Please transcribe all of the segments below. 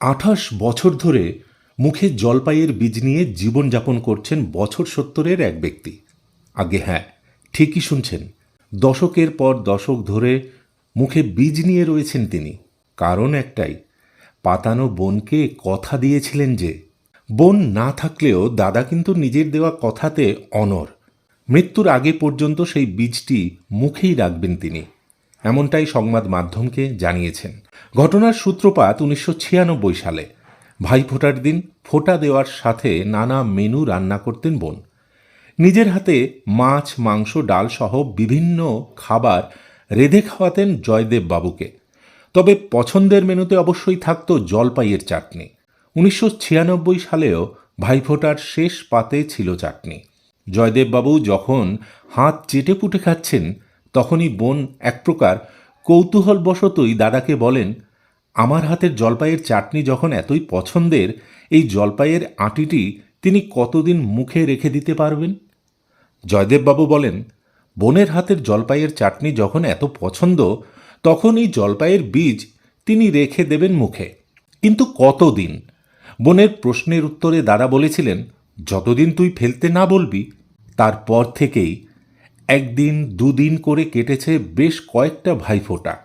আঠাশ বছর ধরে মুখে জলপাইয়ের বীজ নিয়ে জীবনযাপন করছেন বছর সত্তরের এক ব্যক্তি। আগে হ্যাঁ ঠিকই শুনছেন, দশকের পর দশক ধরে মুখে বীজ নিয়ে রয়েছেন তিনি। কারণ একটাই, পাতানো বোনকে কথা দিয়েছিলেন যে, বোন না থাকলেও দাদা কিন্তু নিজের দেওয়া কথাতে অনর। মৃত্যুর আগে পর্যন্ত সেই বীজটি মুখেই রাখবেন তিনি। এমনটাই সংবাদ মাধ্যমকে জানিয়েছেন। ঘটনার সূত্রপাত উনিশশো ছিয়ানব্বই সালে। ভাইফোঁটার দিন ফোঁটা দেওয়ার সাথে নানা মেনু রান্না করতেন বোন। নিজের হাতে মাছ, মাংস, ডাল সহ বিভিন্ন খাবার রেঁধে খাওয়াতেন জয়দেব বাবুকে। তবে পছন্দের মেনুতে অবশ্যই থাকতো জলপাইয়ের চাটনি। উনিশশো ছিয়ানব্বই সালেও ভাইফোঁটার শেষ পাতে ছিল চাটনি। জয়দেববাবু যখন হাত চেটে পুটে খাচ্ছেন তখনই বোন এক প্রকার কৌতূহলবশতই দাদাকে বলেন, আমার হাতের জলপাইয়ের চাটনি যখন এতই পছন্দের, এই জলপাইয়ের আটিটি তিনি কতদিন মুখে রেখে দিতে পারবেন? জয়দেববাবু বলেন, বোনের হাতের জলপাইয়ের চাটনি যখন এত পছন্দ, তখন এই জলপাইয়ের বীজ তিনি রেখে দেবেন মুখে। কিন্তু কতদিন? বোনের প্রশ্নের উত্তরে দাদা বলেছিলেন, যতদিন তুই ফেলতে না বলবি, তারপর থেকেই একদিন, দুদিন করে কেটেছে বেশ কয়েকটা ভাইফোঁটা।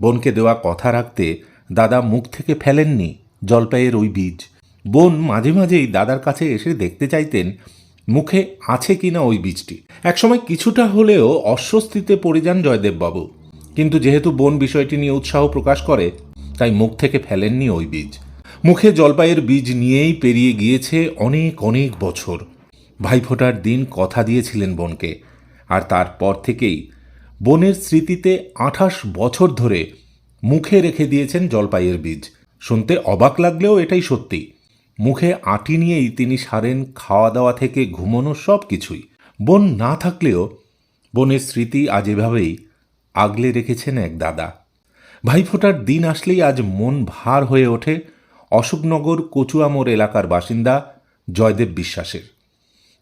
বোনকে দেওয়া কথা রাখতে দাদা মুখ থেকে ফেলেননি জলপাইয়ের ওই বীজ। বোন মাঝে মাঝেই দাদার কাছে এসে দেখতে চাইতেন, মুখে আছে কিনা ওই বীজটি? একসময় কিছুটা হলেও অস্বস্তিতে পড়ে যান জয়দেববাবু। কিন্তু যেহেতু বোন বিষয়টি নিয়ে উৎসাহ প্রকাশ করে, তাই মুখ থেকে ফেলেননি ওই বীজ। মুখে জলপাইয়ের বীজ নিয়েই পেরিয়ে গিয়েছে অনেক অনেক বছর। ভাইফোঁটার দিন কথা দিয়েছিলেন বোনকে। আর তারপর থেকেই বনের স্মৃতিতে আঠাশ বছর ধরে মুখে রেখে দিয়েছেন জলপাইয়ের বীজ। শুনতে অবাক লাগলেও এটাই সত্যি। মুখে আটি নিয়েই তিনি সারেন খাওয়া দাওয়া থেকে ঘুমানো সব কিছুই। বোন না থাকলেও বোনের স্মৃতি আজ এভাবেই আগলে রেখেছেন এক দাদা। ভাইফোঁটার দিন আসলেই আজ মন ভার হয়ে ওঠে অশোকনগর কচুয়ামোর এলাকার বাসিন্দা জয়দেব বিশ্বাসের।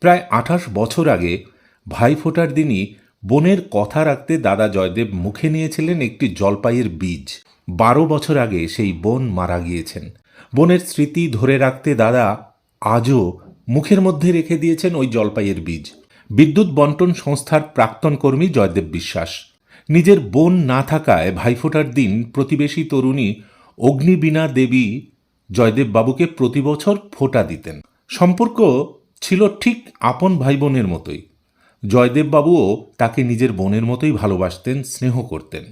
প্রায় আঠাশ বছর আগে ভাইফোঁটার দিনই বোনের কথা রাখতে দাদা জয়দেব মুখে নিয়েছিলেন একটি জলপাইয়ের বীজ। বারো বছর আগে সেই বোন মারা গিয়েছেন। বোনের স্মৃতি ধরে রাখতে দাদা আজও মুখের মধ্যে রেখে দিয়েছেন ওই জলপাইয়ের বীজ। বিদ্যুৎ বন্টন সংস্থার প্রাক্তন কর্মী জয়দেব বিশ্বাস। নিজের বোন না থাকায় ভাইফোঁটার দিন প্রতিবেশী তরুণী অগ্নিবীণা দেবী জয়দেব বাবুকে প্রতি বছর ফোঁটা দিতেন। সম্পর্ক ছিল ঠিক আপন ভাই বোনের মতোই। জয়দেববাবুও তাকে নিজের বোনের মতোই ভালোবাসতেন, স্নেহ করতেন।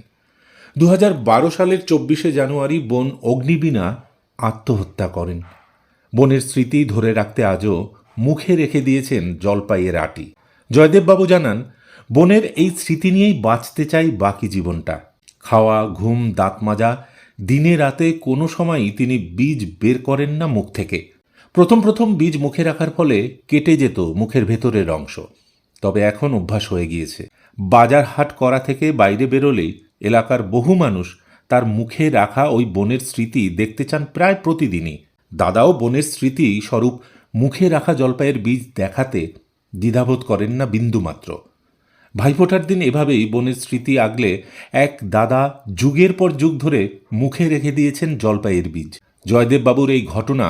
দু হাজার বারো সালের চব্বিশে জানুয়ারি বোন অগ্নিবীণা আত্মহত্যা করেন। বোনের স্মৃতি ধরে রাখতে আজও মুখে রেখে দিয়েছেন জলপাইয়ের আটি। জয়দেববাবু জানান, বোনের এই স্মৃতি নিয়েই বাঁচতে চাই বাকি জীবনটা। খাওয়া, ঘুম, দাঁত মাজা, দিনে রাতে কোনো সময়ই তিনি বীজ বের করেন না মুখ থেকে। প্রথম প্রথম বীজ মুখে রাখার ফলে কেটে যেত মুখের ভেতরের অংশ। তবে এখন অভ্যাস হয়ে গিয়েছে। বাজার হাট করা থেকে বাইরে বেরোলেই এলাকার বহু মানুষ তার মুখে রাখা ওই বোনের স্মৃতি দেখতে চান প্রায় প্রতিদিনই। দাদাও বোনের স্মৃতি স্বরূপ মুখে রাখা জলপাইয়ের বীজ দেখাতে দ্বিধাবোধ করেন না বিন্দুমাত্র ভাইফোঁটার দিন এভাবেই বোনের স্মৃতি আগলে এক দাদা যুগের পর যুগ ধরে মুখে রেখে দিয়েছেন জলপাইয়ের বীজ। জয়দেববাবুর এই ঘটনা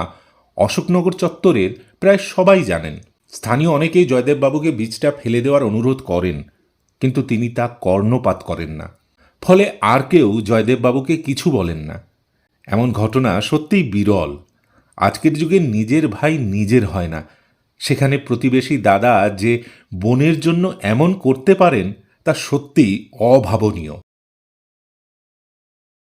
অশোকনগর চত্বরের প্রায় সবাই জানেন। স্থানীয় অনেকেই জয়দেববাবুকে বীজটা ফেলে দেওয়ার অনুরোধ করেন, কিন্তু তিনি তা কর্ণপাত করেন না। ফলে আর কেউ জয়দেববাবুকে কিছু বলেন না। এমন ঘটনা সত্যিই বিরল। আজকের যুগে নিজের ভাই নিজের হয় না। সেখানে প্রতিবেশী দাদা যে বোনের জন্য এমন করতে পারেন, তা সত্যিই অভাবনীয়।